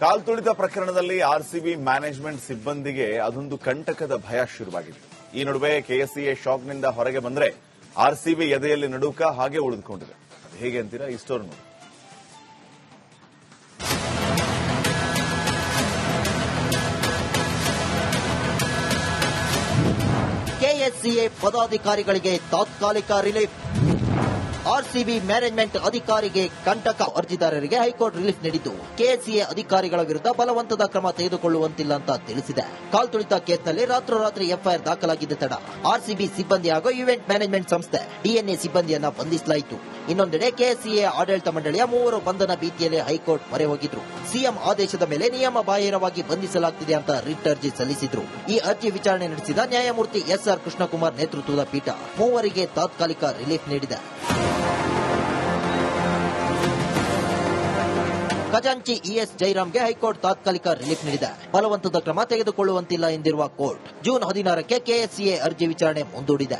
ಕಾಲ್ತುಳಿತ ಪ್ರಕರಣದಲ್ಲಿ RCB management ಸಿಬ್ಬಂದಿಗೆ ಅದೊಂದು ಕಂಟಕದ ಭಯ ಶುರುವಾಗಿದೆ. ಈ ನಡುವೆ ಕೆಎಸ್ಸಿಎ ಶಾಕ್ನಿಂದ ಹೊರಗೆ ಬಂದ್ರೆ ಆರ್ಸಿಬಿ ಎದೆಯಲ್ಲಿ ನಡುಕ ಹಾಗೆ ಉಳಿದುಕೊಂಡಿದೆ. ಅದು ಹೇಗೆ ಅಂತೀರಾ? ಈ ಸ್ಟೋರ್ ನೋಡಿ. ಕೆಎಸ್ಸಿಎ ಪದಾಧಿಕಾರಿಗಳಿಗೆ ತಾತ್ಕಾಲಿಕ ರಿಲೀಫ್ ಆರ್ಸಿಬಿ ಮ್ಯಾನೇಜ್ಮೆಂಟ್ ಅಧಿಕಾರಿಗೆ ಕಂಟಕ ಅರ್ಜಿದಾರರಿಗೆ ಹೈಕೋರ್ಟ್ ರಿಲೀಫ್ ನೀಡಿದ್ದು. ಕೆಎಸ್ಸಿಎ ಅಧಿಕಾರಿಗಳ ವಿರುದ್ಧ ಬಲವಂತದ ಕ್ರಮ ತೆಗೆದುಕೊಳ್ಳುವಂತಿಲ್ಲ ಅಂತ ತಿಳಿಸಿದೆ. ಕಾಲ್ತುಳಿತ ಕೇಸ್ನಲ್ಲಿ ರಾತ್ರೋರಾತ್ರಿ ಎಫ್ಐಆರ್ ದಾಖಲಾಗಿದ್ದ ತಡ. ಆರ್ಸಿಬಿ ಸಿಬ್ಬಂದಿ ಹಾಗೂ ಇವೆಂಟ್ ಮ್ಯಾನೇಜ್ಮೆಂಟ್ ಸಂಸ್ಥೆ, ಡಿಎನ್ಎ ಸಿಬ್ಬಂದಿಯನ್ನ ಬಂಧಿಸಲಾಯಿತು. ಇನ್ನೊಂದೆಡೆ ಕೆಎಸ್ಸಿಎ ಆಡಳಿತ ಮಂಡಳಿಯ ಮೂವರು ಬಂಧನ ಭೀತಿಯಲ್ಲಿ ಹೈಕೋರ್ಟ್ ಮೊರೆ ಹೋಗಿದ್ರು. ಸಿಎಂ ಆದೇಶದ ಮೇಲೆ ನಿಯಮ ಬಾಹಿರವಾಗಿ ಬಂಧಿಸಲಾಗ್ತಿದೆ ಅಂತ ರಿಟ್ ಅರ್ಜಿ ಸಲ್ಲಿಸಿದ್ರು. ಈ ಅರ್ಜಿ ವಿಚಾರಣೆ ನಡೆಸಿದ ನ್ಯಾಯಮೂರ್ತಿ ಎಸ್ಆರ್ ಕೃಷ್ಣಕುಮಾರ್ ನೇತೃತ್ವದ ಪೀಠ ಮೂವರಿಗೆ ತಾತ್ಕಾಲಿಕ ರಿಲೀಫ್ ನೀಡಿದೆ. ಖಜಾಂಚಿ ಇಎಸ್ ಜೈರಾಮ್ಗೆ ಹೈಕೋರ್ಟ್ ತಾತ್ಕಾಲಿಕ ರಿಲೀಫ್ ನೀಡಿದೆ. ಬಲವಂತದ ಕ್ರಮ ತೆಗೆದುಕೊಳ್ಳುವಂತಿಲ್ಲ ಎಂದಿರುವ ಕೋರ್ಟ್ ಜೂನ್ ಹದಿನಾರಕ್ಕೆ ಕೆಎಸ್ಸಿಎ ಅರ್ಜಿ ವಿಚಾರಣೆ ಮುಂದೂಡಿದೆ.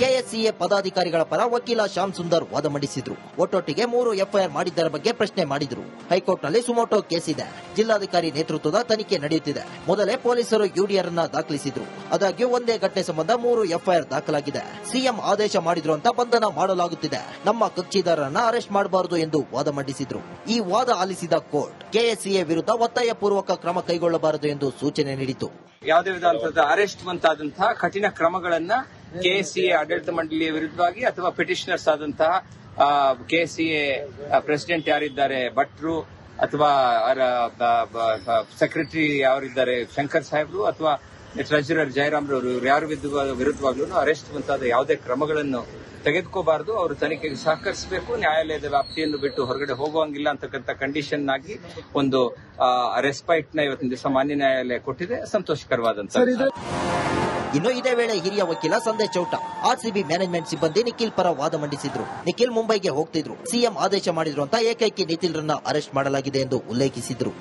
ಕೆಎಸ್ಸಿಎ ಪದಾಧಿಕಾರಿಗಳ ಪರ ವಕೀಲ ಶ್ಯಾಮ್ ಸುಂದರ್ ವಾದ ಮಂಡಿಸಿದ್ರು. ಒಟ್ಟೊಟ್ಟಿಗೆ ಮೂರು ಎಫ್ಐಆರ್ ಮಾಡಿದ್ದರ ಬಗ್ಗೆ ಪ್ರಶ್ನೆ ಮಾಡಿದ್ರು. ಹೈಕೋರ್ಟ್ನಲ್ಲಿ ಸುಮೋಟೋ ಕೇಸ್ ಇದೆ. ಜಿಲ್ಲಾಧಿಕಾರಿ ನೇತೃತ್ವದ ತನಿಖೆ ನಡೆಯುತ್ತಿದೆ. ಮೊದಲೇ ಪೊಲೀಸರು ಯುಡಿಆರ್ ಅನ್ನ ದಾಖಲಿಸಿದ್ರು. ಆದಾಗ್ಯೂ ಒಂದೇ ಘಟನೆ ಸಂಬಂಧ ಮೂರು ಎಫ್ಐಆರ್ ದಾಖಲಾಗಿದೆ. ಸಿಎಂ ಆದೇಶ ಮಾಡಿದ್ರು ಅಂತ ಬಂಧನ ಮಾಡಲಾಗುತ್ತಿದೆ. ನಮ್ಮ ಕಕ್ಷಿದಾರರನ್ನ ಅರೆಸ್ಟ್ ಮಾಡಬಾರದು ಎಂದು ವಾದ ಮಂಡಿಸಿದ್ರು. ಈ ವಾದ ಆಲಿಸಿದ ಕೋರ್ಟ್ ಕೆಎಸ್ಸಿಎ ವಿರುದ್ಧ ಒತ್ತಾಯ ಪೂರ್ವಕ ಕ್ರಮ ಕೈಗೊಳ್ಳಬಾರದು ಎಂದು ಸೂಚನೆ ನೀಡಿತು ಯಾವುದೇ ವಿಧಾನದ ಅರೆಸ್ಟ್ ಮುಂತಾದಂತಹ ಕಠಿಣ ಕ್ರಮಗಳನ್ನ ಕೆಎಸ್ಸಿಎ ಆಡಳಿತ ಮಂಡಳಿಯ ವಿರುದ್ಧವಾಗಿ ಅಥವಾ ಪಿಟಿಷನರ್ಸ್ ಆದಂತಹ ಕೆಸಿಎ ಪ್ರೆಸಿಡೆಂಟ್ ಯಾರಿದ್ದಾರೆ? ಭಟ್ರು ಅಥವಾ ಸೆಕ್ರೆಟರಿ ಯಾರಿದ್ದಾರೆ? ಶಂಕರ್ ಸಾಹೇಬ್ರು ಅಥವಾ ಟ್ರೆಜರರ್ ಜಯರಾಮ್ರವರು ಯಾರ ವಿರುದ್ಧವಾಗ್ಲೂ ಅರೆಸ್ಟ್ ಮುಂತಾದ ಯಾವುದೇ ಕ್ರಮಗಳನ್ನು ತೆಗೆದುಕೋಬಾರದು. ಅವರು ತನಿಖೆಗೆ ಸಹಕರಿಸಬೇಕು. ನ್ಯಾಯಾಲಯದ ವ್ಯಾಪ್ತಿಯನ್ನು ಬಿಟ್ಟು ಹೊರಗಡೆ ಹೋಗುವಂಗಿಲ್ಲ ಅಂತಕ್ಕಂಥ ಕಂಡೀಷನ್ ಆಗಿ ಒಂದು ರೆಸ್ಪೈಟ್ನ ಇವತ್ತಿನ ದಿವಸ ಮಾನ್ಯ ನ್ಯಾಯಾಲಯ ಕೊಟ್ಟಿದೆ. ಸಂತೋಷಕರವಾದಂತಹ ಇನ್ನು ಇದೇ ವೇಳೆ ಹಿರಿಯ ವಕೀಲ ಸಂದೇಶ್ ಚೌಟ, ಆರ್ಸಿಬಿ ಮ್ಯಾನೇಜ್ಮೆಂಟ್ ಸಿಬ್ಬಂದಿ ನಿಖಿಲ್ ಪರ ವಾದ ಮಂಡಿಸಿದ್ರು. ನಿಖಿಲ್ ಮುಂಬೈಗೆ ಹೋಗ್ತಿದ್ರು. ಸಿಎಂ ಆದೇಶ ಮಾಡಿದ್ರು ಅಂತ ಏಕೈಕಿ ನಿಖಿಲ್ ರನ್ನ ಅರೆಸ್ಟ್ ಮಾಡಲಾಗಿದೆ ಎಂದು ಉಲ್ಲೇಖಿಸಿದ್ರು.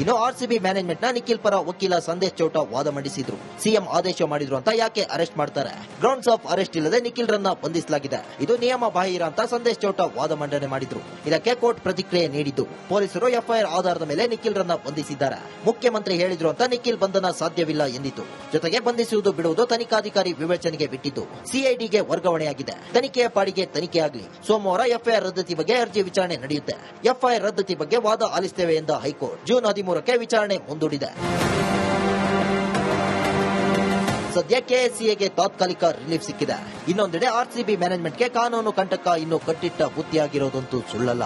ಇನ್ನು ಆರ್ಸಿಬಿ ಮ್ಯಾನೇಜ್ಮೆಂಟ್ನ ನಿಖಿಲ್ ಪರ ವಕೀಲ ಸಂದೇಶ್ ಚೌಟ ವಾದ ಮಂಡಿಸಿದ್ರು. ಸಿಎಂ ಆದೇಶ ಮಾಡಿದ್ರು ಅಂತ ಯಾಕೆ ಅರೆಸ್ಟ್ ಮಾಡ್ತಾರೆ? ಗ್ರೌಂಡ್ಸ್ ಆಫ್ ಅರೆಸ್ಟ್ ಇಲ್ಲದೆ ನಿಖಿಲ್ ರನ್ನ ಬಂಧಿಸಲಾಗಿದೆ. ಇದು ನಿಯಮ ಬಾಹಿರ ಅಂತ ಸಂದೇಶ್ ಚೌಟ ವಾದ ಮಂಡನೆ ಮಾಡಿದ್ರು. ಇದಕ್ಕೆ ಕೋರ್ಟ್ ಪ್ರತಿಕ್ರಿಯೆ ನೀಡಿದ್ದು. ಪೊಲೀಸರು ಎಫ್ಐಆರ್ ಆಧಾರದ ಮೇಲೆ ನಿಖಿಲ್ ರನ್ನ ಬಂಧಿಸಿದ್ದಾರೆ. ಮುಖ್ಯಮಂತ್ರಿ ಹೇಳಿದ್ರು ಅಂತ ನಿಖಿಲ್ ಬಂಧನ ಸಾಧ್ಯವಿಲ್ಲ ಎಂದಿತು ಜೊತೆಗೆ ಬಂಧಿಸುವುದು ಬಿಡುವುದು ತನಿಖಾಧಿಕಾರಿ ವಿವೇಚನೆಗೆ ಬಿಟ್ಟಿದ್ದು. ಸಿಐಡಿಗೆ ವರ್ಗಾವಣೆಯಾಗಿದೆ. ತನಿಖೆಯ ಪಾಡಿಗೆ ತನಿಖೆ ಸೋಮವಾರ ಎಫ್ಐಆರ್ ರದ್ದತಿ ಬಗ್ಗೆ ಅರ್ಜಿ ವಿಚಾರಣೆ ನಡೆಯುತ್ತೆ. ಎಫ್ಐಆರ್ ರದ್ದತಿ ಬಗ್ಗೆ ವಾದ ಆಲಿಸುತ್ತೇವೆ ಎಂದ ಹೈಕೋರ್ಟ್. ಜೂನ್ ಹದಿಮೂರಕ್ಕೆ ವಿಚಾರಣೆ ಮುಂದೂಡಿದೆ. ಸದ್ಯಕ್ಕೆ ಸಿಎಗೆ ತಾತ್ಕಾಲಿಕ ರಿಲೀಫ್ ಸಿಕ್ಕಿದೆ. ಇನ್ನೊಂದೆಡೆ ಆರ್ಸಿಬಿ ಮ್ಯಾನೇಜ್ಮೆಂಟ್ಗೆ ಕಾನೂನು ಕಂಟಕ ಇನ್ನು ಕಟ್ಟಿಟ್ಟ ಬುತ್ತಿಯಾಗಿರೋದಂತೂ ಸುಳ್ಳಲ್ಲ.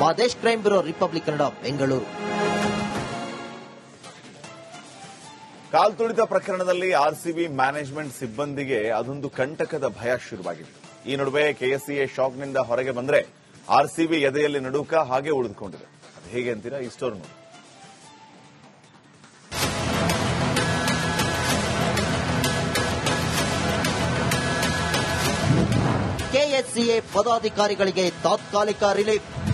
Madesh crime bureau, republic Kannada, Bengaluru. ಕಾಲ್ತುಳಿತ ಪ್ರಕರಣದಲ್ಲಿ ಆರ್ಸಿಬಿ ಮ್ಯಾನೇಜ್ಮೆಂಟ್ ಸಿಬ್ಬಂದಿಗೆ ಅದೊಂದು ಕಂಟಕದ ಭಯ ಶುರುವಾಗಿದೆ. ಈ ನಡುವೆ ಕೆಎಸ್ಸಿಎ ಶಾಕ್ನಿಂದ ಹೊರಗೆ ಬಂದ್ರೆ ಆರ್ಸಿಬಿ ಎದೆಯಲ್ಲಿ ನಡುಕ ಹಾಗೆ ಉಳಿದುಕೊಂಡಿದೆ. ಅದು ಹೇಗೆ ಅಂತೀರಾ? ಈ ಸ್ಟೋರ್ ನೋಡಿ. ಕೆಎಸ್ಸಿಎ ಪದಾಧಿಕಾರಿಗಳಿಗೆ ತಾತ್ಕಾಲಿಕ ರಿಲೀಫ್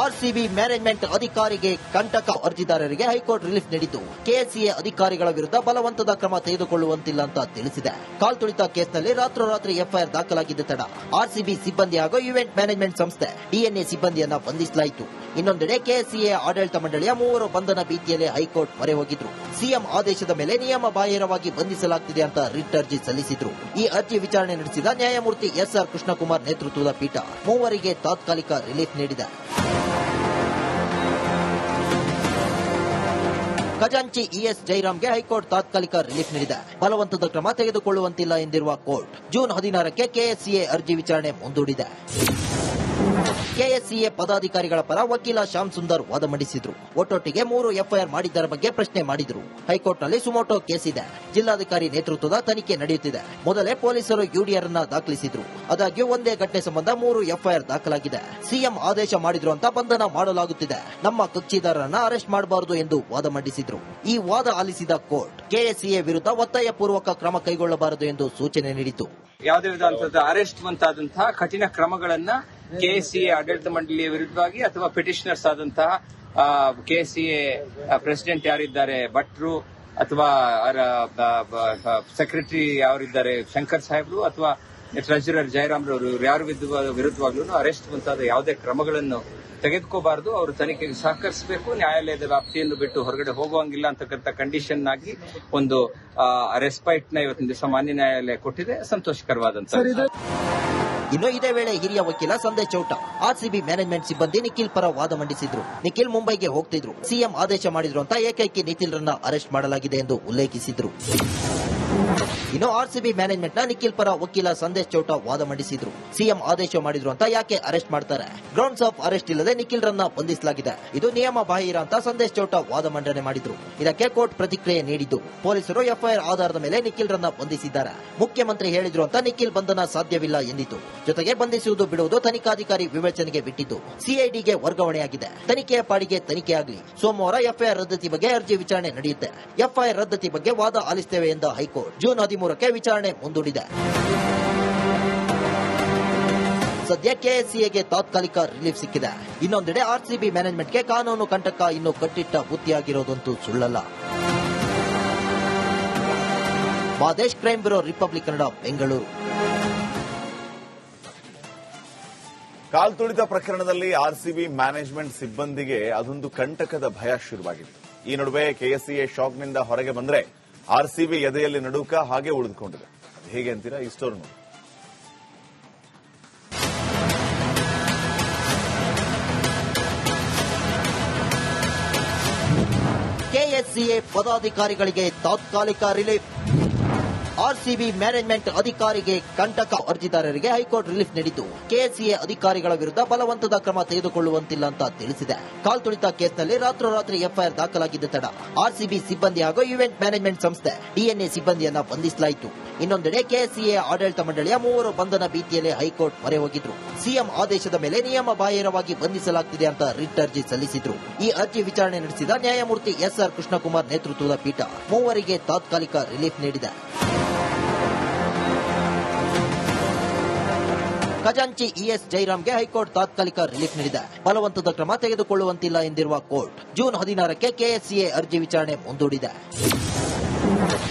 ಆರ್ಸಿಬಿ ಮ್ಯಾನೇಜ್ಮೆಂಟ್ ಅಧಿಕಾರಿಗೆ ಕಂಟಕ ಅರ್ಜಿದಾರರಿಗೆ ಹೈಕೋರ್ಟ್ ರಿಲೀಫ್ ನೀಡಿತು ಕೆಎಸ್ಸಿಎ ಅಧಿಕಾರಿಗಳ ವಿರುದ್ಧ ಬಲವಂತದ ಕ್ರಮ ತೆಗೆದುಕೊಳ್ಳುವಂತಿಲ್ಲ ಅಂತ ತಿಳಿಸಿದೆ. ಕಾಲ್ತುಳಿತ ಕೇಸ್ನಲ್ಲಿ ರಾತ್ರೋರಾತ್ರಿ ಎಫ್ಐಆರ್ ದಾಖಲಾಗಿದ್ದ ತಡ. ಆರ್ಸಿಬಿ ಸಿಬ್ಬಂದಿ ಹಾಗೂ ಇವೆಂಟ್ ಮ್ಯಾನೇಜ್ಮೆಂಟ್ ಸಂಸ್ಥೆ, ಡಿಎನ್ಎ ಸಿಬ್ಬಂದಿಯನ್ನ ಬಂಧಿಸಲಾಯಿತು. ಇನ್ನೊಂದೆಡೆ ಕೆಎಸ್ಸಿಎ ಆಡಳಿತ ಮಂಡಳಿಯ ಮೂವರು ಬಂಧನ ಭೀತಿಯಲ್ಲಿ ಹೈಕೋರ್ಟ್ ಮೊರೆ ಹೋಗಿದ್ರು. ಸಿಎಂ ಆದೇಶದ ಮೇಲೆ ನಿಯಮ ಬಾಹಿರವಾಗಿ ಬಂಧಿಸಲಾಗ್ತಿದೆ ಅಂತ ರಿಟ್ ಅರ್ಜಿ ಸಲ್ಲಿಸಿದ್ರು. ಈ ಅರ್ಜಿ ವಿಚಾರಣೆ ನಡೆಸಿದ ನ್ಯಾಯಮೂರ್ತಿ ಎಸ್ಆರ್ ಕೃಷ್ಣಕುಮಾರ್ ನೇತೃತ್ವದ ಪೀಠ ಮೂವರಿಗೆ ತಾತ್ಕಾಲಿಕ ರಿಲೀಫ್ ನೀಡಿದೆ. ಖಜಾಂಚಿ ಇಎಸ್ ಜೈರಾಮ್ಗೆ ಹೈಕೋರ್ಟ್ ತಾತ್ಕಾಲಿಕ ರಿಲೀಫ್ ನೀಡಿದೆ. ಬಲವಂತದ ಕ್ರಮ ತೆಗೆದುಕೊಳ್ಳುವಂತಿಲ್ಲ ಎಂದಿರುವ ಕೋರ್ಟ್ ಜೂನ್ ಹದಿನಾರಕ್ಕೆ ಕೆಎಸ್ಸಿಎ ಅರ್ಜಿ ವಿಚಾರಣೆ ಮುಂದೂಡಿದೆ. ಕೆಎಸ್ಸಿಎ ಪದಾಧಿಕಾರಿಗಳ ಪರ ವಕೀಲ ಶ್ಯಾಮ್ ಸುಂದರ್ ವಾದ ಮಂಡಿಸಿದ್ರು. ಒಟ್ಟೊಟ್ಟಿಗೆ ಮೂರು ಎಫ್ಐಆರ್ ಮಾಡಿದ್ದರ ಬಗ್ಗೆ ಪ್ರಶ್ನೆ ಮಾಡಿದ್ರು. ಹೈಕೋರ್ಟ್ನಲ್ಲಿ ಸುಮೋಟೋ ಕೇಸ್ ಇದೆ. ಜಿಲ್ಲಾಧಿಕಾರಿ ನೇತೃತ್ವದ ತನಿಖೆ ನಡೆಯುತ್ತಿದೆ. ಮೊದಲೇ ಪೊಲೀಸರು ಯುಡಿಆರ್ ಅನ್ನ ದಾಖಲಿಸಿದ್ರು. ಆದಾಗ್ಯೂ ಒಂದೇ ಘಟನೆ ಸಂಬಂಧ ಮೂರು ಎಫ್ಐಆರ್ ದಾಖಲಾಗಿದೆ. ಸಿಎಂ ಆದೇಶ ಮಾಡಿದ್ರು ಅಂತ ಬಂಧನ ಮಾಡಲಾಗುತ್ತಿದೆ. ನಮ್ಮ ಕಕ್ಷಿದಾರರನ್ನ ಅರೆಸ್ಟ್ ಮಾಡಬಾರದು ಎಂದು ವಾದ ಮಂಡಿಸಿದ್ರು. ಈ ವಾದ ಆಲಿಸಿದ ಕೋರ್ಟ್ ಕೆಎಸ್ಸಿಎ ವಿರುದ್ಧ ಒತ್ತಾಯ ಪೂರ್ವಕ ಕ್ರಮ ಕೈಗೊಳ್ಳಬಾರದು ಎಂದು ಸೂಚನೆ ನೀಡಿತು ಯಾವುದೇ ವಿಧ ಅರೆಸ್ಟ್ ಮುಂತಾದಂತಹ ಕಠಿಣ ಕ್ರಮಗಳನ್ನ ಕೆಎಸ್ಸಿಎ ಆಡಳಿತ ಮಂಡಳಿಯ ವಿರುದ್ಧವಾಗಿ ಅಥವಾ ಪಿಟಿಷನರ್ಸ್ ಆದಂತಹ ಕೆಸಿಎ ಪ್ರೆಸಿಡೆಂಟ್ ಯಾರಿದ್ದಾರೆ? ಭಟ್ರು ಅಥವಾ ಸೆಕ್ರೆಟರಿ ಯಾರಿದ್ದಾರೆ? ಶಂಕರ್ ಸಾಹೇಬ್ರು ಅಥವಾ ಟ್ರೆಜರರ್ ಜಯರಾಮ್ ರವರು ಯಾರ ವಿರುದ್ಧವಾಗ್ಲೂ ಅರೆಸ್ಟ್ ಮುಂತಾದ ಯಾವುದೇ ಕ್ರಮಗಳನ್ನು ತೆಗೆದುಕೋಬಾರದು. ಅವರು ತನಿಖೆಗೆ ಸಹಕರಿಸಬೇಕು. ನ್ಯಾಯಾಲಯದ ವ್ಯಾಪ್ತಿಯನ್ನು ಬಿಟ್ಟು ಹೊರಗಡೆ ಹೋಗುವಂಗಿಲ್ಲ ಅಂತಕ್ಕಂಥ ಕಂಡೀಷನ್ ಆಗಿ ಒಂದು ರೆಸ್ಪೈಟ್ನ ಇವತ್ತಿನ ದಿವಸ ಮಾನ್ಯ ನ್ಯಾಯಾಲಯ ಕೊಟ್ಟಿದೆ. ಸಂತೋಷಕರವಾದಂತ ಇನ್ನು ಇದೇ ವೇಳೆ ಹಿರಿಯ ವಕೀಲ ಸಂದೇಶ್ ಚೌಟ, ಆರ್ಸಿಬಿ ಮ್ಯಾನೇಜ್ಮೆಂಟ್ ಸಿಬ್ಬಂದಿ ನಿಖಿಲ್ ಪರ ವಾದ ಮಂಡಿಸಿದ್ರು. ನಿಖಿಲ್ ಮುಂಬೈಗೆ ಹೋಗ್ತಿದ್ರು. ಸಿಎಂ ಆದೇಶ ಮಾಡಿದ್ರು ಅಂತ ಏಕೈಕಿ ನಿಖಿಲ್ ರನ್ನ ಅರೆಸ್ಟ್ ಮಾಡಲಾಗಿದೆ ಎಂದು ಉಲ್ಲೇಖಿಸಿದ್ರು. ಇನ್ನು ಆರ್ಸಿಬಿ ಮ್ಯಾನೇಜ್ಮೆಂಟ್ನ ನಿಖಿಲ್ ಪರ ವಕೀಲ ಸಂದೇಶ್ ಚೌಟ ವಾದ ಮಂಡಿಸಿದ್ರು. ಸಿಎಂ ಆದೇಶ ಮಾಡಿದ್ರು ಅಂತ ಯಾಕೆ ಅರೆಸ್ಟ್ ಮಾಡ್ತಾರೆ? ಗ್ರೌಂಡ್ಸ್ ಆಫ್ ಅರೆಸ್ಟ್ ಇಲ್ಲದೆ ನಿಖಿಲ್ ರನ್ನ ಬಂಧಿಸಲಾಗಿದೆ. ಇದು ನಿಯಮ ಬಾಹಿರ ಅಂತ ಸಂದೇಶ್ ಚೌಟ ವಾದ ಮಂಡನೆ ಮಾಡಿದ್ರು. ಇದಕ್ಕೆ ಕೋರ್ಟ್ ಪ್ರತಿಕ್ರಿಯೆ ನೀಡಿದ್ದು. ಪೊಲೀಸರು ಎಫ್ಐಆರ್ ಆಧಾರದ ಮೇಲೆ ನಿಖಿಲ್ ರನ್ನ ಬಂಧಿಸಿದ್ದಾರೆ. ಮುಖ್ಯಮಂತ್ರಿ ಹೇಳಿದ್ರು ಅಂತ ನಿಖಿಲ್ ಬಂಧನ ಸಾಧ್ಯವಿಲ್ಲ ಎಂದಿತು ಜೊತೆಗೆ ಬಂಧಿಸುವುದು ಬಿಡುವುದು ತನಿಖಾಧಿಕಾರಿ ವಿವೇಚನೆಗೆ ಬಿಟ್ಟಿದ್ದು. ಸಿಐಡಿಗೆ ವರ್ಗಾವಣೆಯಾಗಿದೆ. ತನಿಖೆಯ ಪಾಡಿಗೆ ತನಿಖೆ ಆಗಲಿ. ಸೋಮವಾರ ಎಫ್ಐಆರ್ ರದ್ದತಿ ಬಗ್ಗೆ ಅರ್ಜಿ ವಿಚಾರಣೆ ನಡೆಯುತ್ತೆ. ಎಫ್ಐಆರ್ ರದ್ದತಿ ಬಗ್ಗೆ ವಾದ ಆಲಿಸುತ್ತೇವೆ ಎಂದ ಹೈಕೋರ್ಟ್. ಜೂನ್ ಹದಿಮೂರಕ್ಕೆ ವಿಚಾರಣೆ ಮುಂದೂಡಿದೆ. ಸದ್ಯಕ್ಕೆ ಸಿಎಗೆ ತಾತ್ಕಾಲಿಕ ರಿಲೀಫ್ ಸಿಕ್ಕಿದೆ. ಇನ್ನೊಂದೆಡೆ ಆರ್ಸಿಬಿ ಮ್ಯಾನೇಜ್ಮೆಂಟ್ಗೆ ಕಾನೂನು ಕಂಟಕ ಇನ್ನು ಕಟ್ಟಿಟ್ಟ ಬುತ್ತಿಯಾಗಿರೋದಂತೂ ಸುಳ್ಳಲ್ಲ. Madesh crime bureau republic Kannada, Bengaluru. ಕಾಲ್ ತುಳಿತ ಪ್ರಕರಣದಲ್ಲಿ ಆರ್ಸಿಬಿ ಮ್ಯಾನೇಜ್ಮೆಂಟ್ ಸಿಬ್ಬಂದಿಗೆ ಅದೊಂದು ಕಂಟಕದ ಭಯ ಶುರುವಾಗಿದೆ. ಈ ನಡುವೆ ಕೆಎಸ್ಸಿಎ ಶಾಕ್ನಿಂದ ಹೊರಗೆ ಬಂದ್ರೆ ಆರ್ಸಿಬಿ ಎದೆಯಲ್ಲಿ ನಡುಕ ಹಾಗೆ ಉಳಿದುಕೊಂಡಿದೆ. ಹೇಗೆ ಅಂತೀರಾ? ಈ ಸ್ಟೋರ್ ನೋಡಿ. ಕೆಎಸ್ಸಿಎ ಪದಾಧಿಕಾರಿಗಳಿಗೆ ತಾತ್ಕಾಲಿಕ ರಿಲೀಫ್ ಆರ್ಸಿಬಿ ಮ್ಯಾನೇಜ್ಮೆಂಟ್ ಅಧಿಕಾರಿಗೆ ಕಂಟಕ ಅರ್ಜಿದಾರರಿಗೆ ಹೈಕೋರ್ಟ್ ರಿಲೀಫ್ ನೀಡಿತು ಕೆಸಿಎ ಅಧಿಕಾರಿಗಳ ವಿರುದ್ಧ ಬಲವಂತದ ಕ್ರಮ ತೆಗೆದುಕೊಳ್ಳುವಂತಿಲ್ಲ ಅಂತ ತಿಳಿಸಿದೆ. ಕಾಲ್ತುಳಿತ ಕೇಸ್ನಲ್ಲಿ ರಾತ್ರೋರಾತ್ರಿ ಎಫ್ಐಆರ್ ದಾಖಲಾಗಿದ್ದ ತಡ. ಆರ್ಸಿಬಿ ಸಿಬ್ಬಂದಿ ಹಾಗೂ ಇವೆಂಟ್ ಮ್ಯಾನೇಜ್ಮೆಂಟ್ ಸಂಸ್ಥೆ, ಡಿಎನ್ಎ ಸಿಬ್ಬಂದಿಯನ್ನ ಬಂಧಿಸಲಾಯಿತು. ಇನ್ನೊಂದೆಡೆ ಕೆಸಿಎ ಆಡಳಿತ ಮಂಡಳಿಯ ಮೂವರು ಬಂಧನ ಭೀತಿಯಲ್ಲಿ ಹೈಕೋರ್ಟ್ ಮೊರೆ ಹೋಗಿದ್ರು. ಸಿಎಂ ಆದೇಶದ ಮೇಲೆ ನಿಯಮ ಬಾಹಿರವಾಗಿ ಬಂಧಿಸಲಾಗ್ತಿದೆ ಅಂತ ರಿಟ್ ಅರ್ಜಿ ಸಲ್ಲಿಸಿದ್ರು. ಈ ಅರ್ಜಿ ವಿಚಾರಣೆ ನಡೆಸಿದ ನ್ಯಾಯಮೂರ್ತಿ ಎಸ್ಆರ್ ಕೃಷ್ಣಕುಮಾರ್ ನೇತೃತ್ವದ ಪೀಠ ಮೂವರಿಗೆ ತಾತ್ಕಾಲಿಕ ರಿಲೀಫ್ ನೀಡಿದೆ. ಖಜಾಂಚಿ ಇಎಸ್ ಜೈರಾಮ್ಗೆ ಹೈಕೋರ್ಟ್ ತಾತ್ಕಾಲಿಕ ರಿಲೀಫ್ ನೀಡಿದೆ. ಬಲವಂತದ ಕ್ರಮ ತೆಗೆದುಕೊಳ್ಳುವಂತಿಲ್ಲ ಎಂದಿರುವ ಕೋರ್ಟ್ ಜೂನ್ ಹದಿನಾರಕ್ಕೆ ಕೆಎಸ್ಸಿಎ ಅರ್ಜಿ ವಿಚಾರಣೆ ಮುಂದೂಡಿದೆ.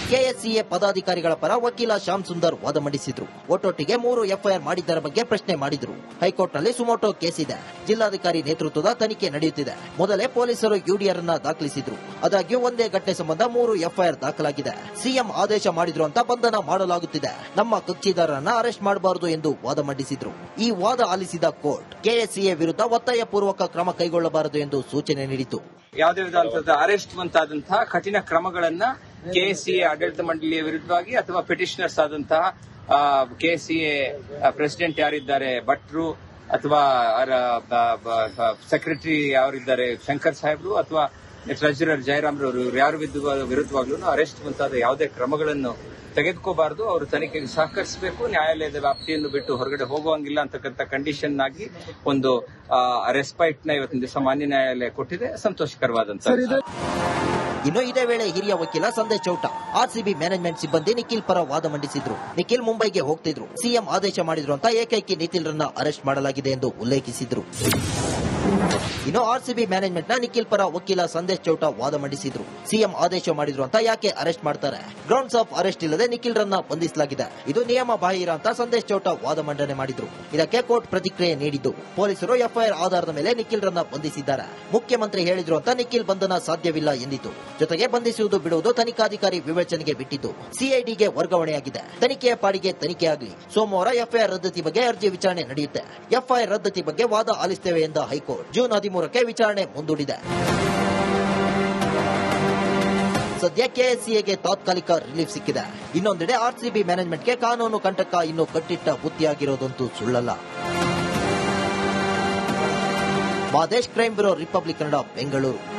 ಕೆಎಸ್ಸಿಎ ಪದಾಧಿಕಾರಿಗಳ ಪರ ವಕೀಲ ಶ್ಯಾಮ್ ಸುಂದರ್ ವಾದ ಮಂಡಿಸಿದ್ರು. ಒಟ್ಟೊಟ್ಟಿಗೆ ಮೂರು ಎಫ್ಐಆರ್ ಮಾಡಿದ್ದರ ಬಗ್ಗೆ ಪ್ರಶ್ನೆ ಮಾಡಿದ್ರು. ಹೈಕೋರ್ಟ್ನಲ್ಲಿ ಸುಮೋಟೋ ಕೇಸ್ ಇದೆ ಜಿಲ್ಲಾಧಿಕಾರಿ ನೇತೃತ್ವದ ತನಿಖೆ ನಡೆಯುತ್ತಿದೆ. ಮೊದಲೇ ಪೊಲೀಸರು ಯುಡಿಆರ್ ಅನ್ನ ದಾಖಲಿಸಿದ್ರು. ಆದಾಗ್ಯೂ ಒಂದೇ ಘಟನೆ ಸಂಬಂಧ ಮೂರು ಎಫ್ಐಆರ್ ದಾಖಲಾಗಿದೆ. ಸಿಎಂ ಆದೇಶ ಮಾಡಿದ್ರು ಅಂತ ಬಂಧನ ಮಾಡಲಾಗುತ್ತಿದೆ. ನಮ್ಮ ಕಕ್ಷಿದಾರರನ್ನ ಅರೆಸ್ಟ್ ಮಾಡಬಾರದು ಎಂದು ವಾದ ಮಂಡಿಸಿದ್ರು. ಈ ವಾದ ಆಲಿಸಿದ ಕೋರ್ಟ್ ಕೆಎಸ್ಸಿಎ ವಿರುದ್ಧ ಒತ್ತಾಯ ಪೂರ್ವಕ ಕ್ರಮ ಕೈಗೊಳ್ಳಬಾರದು ಎಂದು ಸೂಚನೆ ನೀಡಿತು ಯಾವುದೇ ವಿಧಾನದ ಅರೆಸ್ಟ್ ಮುಂತಾದಂತಹ ಕಠಿಣ ಕ್ರಮಗಳನ್ನ ಕೆಎಸ್ಸಿಎ ಆಡಳಿತ ಮಂಡಳಿಯ ವಿರುದ್ಧವಾಗಿ ಅಥವಾ ಪಿಟಿಷನರ್ಸ್ ಆದಂತಹ ಕೆಸಿಎ ಪ್ರೆಸಿಡೆಂಟ್ ಯಾರಿದ್ದಾರೆ? ಭಟ್ರು ಅಥವಾ ಸೆಕ್ರೆಟರಿ ಯಾರಿದ್ದಾರೆ? ಶಂಕರ್ ಸಾಹೇಬ್ರು ಅಥವಾ ಟ್ರೆಜರರ್ ಜಯರಾಮ್ ರವರು ಯಾರ ವಿರುದ್ಧವಾಗ್ಲೂ ಅರೆಸ್ಟ್ ಮುಂತಾದ ಯಾವುದೇ ಕ್ರಮಗಳನ್ನು ತೆಗೆದುಕೋಬಾರದು. ಅವರು ತನಿಖೆಗೆ ಸಹಕರಿಸಬೇಕು. ನ್ಯಾಯಾಲಯದ ವ್ಯಾಪ್ತಿಯನ್ನು ಬಿಟ್ಟು ಹೊರಗಡೆ ಹೋಗುವಂಗಿಲ್ಲ ಅಂತಕ್ಕಂಥ ಕಂಡೀಷನ್ ಆಗಿ ಒಂದು ರೆಸ್ಪೈಟ್ನ ಇವತ್ತಿನ ದಿವಸ ಮಾನ್ಯ ನ್ಯಾಯಾಲಯ ಕೊಟ್ಟಿದೆ. ಸಂತೋಷಕರವಾದಂತ ಇನ್ನು ಇದೇ ವೇಳೆ ಹಿರಿಯ ವಕೀಲ ಸಂದೇಶ್ ಚೌಟ, ಆರ್ಸಿಬಿ ಮ್ಯಾನೇಜ್ಮೆಂಟ್ ಸಿಬ್ಬಂದಿ ನಿಖಿಲ್ ಪರ ವಾದ ಮಂಡಿಸಿದ್ರು. ನಿಖಿಲ್ ಮುಂಬೈಗೆ ಹೋಗ್ತಿದ್ರು. ಸಿಎಂ ಆದೇಶ ಮಾಡಿದ್ರು ಅಂತ ಏಕೈಕಿ ನಿಖಿಲ್ ರನ್ನ ಅರೆಸ್ಟ್ ಮಾಡಲಾಗಿದೆ ಎಂದು ಉಲ್ಲೇಖಿಸಿದ್ರು. ಇನ್ನು ಆರ್ಸಿಬಿ ಮ್ಯಾನೇಜ್ಮೆಂಟ್ನ ನಿಖಿಲ್ ಪರ ವಕೀಲ ಸಂದೇಶ್ ಚೌಟ ವಾದ ಮಂಡಿಸಿದ್ರು. ಸಿಎಂ ಆದೇಶ ಮಾಡಿದ್ರು ಅಂತ ಯಾಕೆ ಅರೆಸ್ಟ್ ಮಾಡ್ತಾರೆ? ಗ್ರೌಂಡ್ಸ್ ಆಫ್ ಅರೆಸ್ಟ್ ಇಲ್ಲದೆ ನಿಖಿಲ್ ರನ್ನ ಬಂಧಿಸಲಾಗಿದೆ. ಇದು ನಿಯಮ ಬಾಹಿರ ಅಂತ ಸಂದೇಶ್ ಚೌಟ ವಾದ ಮಂಡನೆ ಮಾಡಿದ್ರು. ಇದಕ್ಕೆ ಕೋರ್ಟ್ ಪ್ರತಿಕ್ರಿಯೆ ನೀಡಿದ್ದು. ಪೊಲೀಸರು ಎಫ್ಐಆರ್ ಆಧಾರದ ಮೇಲೆ ನಿಖಿಲ್ ರನ್ನ ಬಂಧಿಸಿದ್ದಾರೆ. ಮುಖ್ಯಮಂತ್ರಿ ಹೇಳಿದ್ರು ಅಂತ ನಿಖಿಲ್ ಬಂಧನ ಸಾಧ್ಯವಿಲ್ಲ ಎಂದಿತು ಜೊತೆಗೆ ಬಂಧಿಸುವುದು ಬಿಡುವುದು ತನಿಖಾಧಿಕಾರಿ ವಿವೇಚನೆಗೆ ಬಿಟ್ಟಿದ್ದು. ಸಿಐಡಿಗೆ ವರ್ಗಾವಣೆಯಾಗಿದೆ. ತನಿಖೆಯ ಪಾಡಿಗೆ ತನಿಖೆ ಆಗಲಿ. ಸೋಮವಾರ ಎಫ್ಐಆರ್ ರದ್ದತಿ ಬಗ್ಗೆ ಅರ್ಜಿ ವಿಚಾರಣೆ ನಡೆಯುತ್ತೆ. ಎಫ್ಐಆರ್ ರದ್ದತಿ ಬಗ್ಗೆ ವಾದ ಆಲಿಸುತ್ತೇವೆ ಎಂದ ಹೈಕೋರ್ಟ್. ಜೂನ್ ಹದಿಮೂರಕ್ಕೆ ವಿಚಾರಣೆ ಮುಂದೂಡಿದೆ. ಸದ್ಯಕ್ಕೆ ಸಿಎಗೆ ತಾತ್ಕಾಲಿಕ ರಿಲೀಫ್ ಸಿಕ್ಕಿದೆ. ಇನ್ನೊಂದೆಡೆ ಆರ್ಸಿಬಿ ಮ್ಯಾನೇಜ್ಮೆಂಟ್ಗೆ ಕಾನೂನು ಕಂಟಕ ಇನ್ನು ಕಟ್ಟಿಟ್ಟ ಬುತ್ತಿಯಾಗಿರೋದಂತೂ ಸುಳ್ಳಲ್ಲ. Madesh crime bureau republic Kannada, Bengaluru.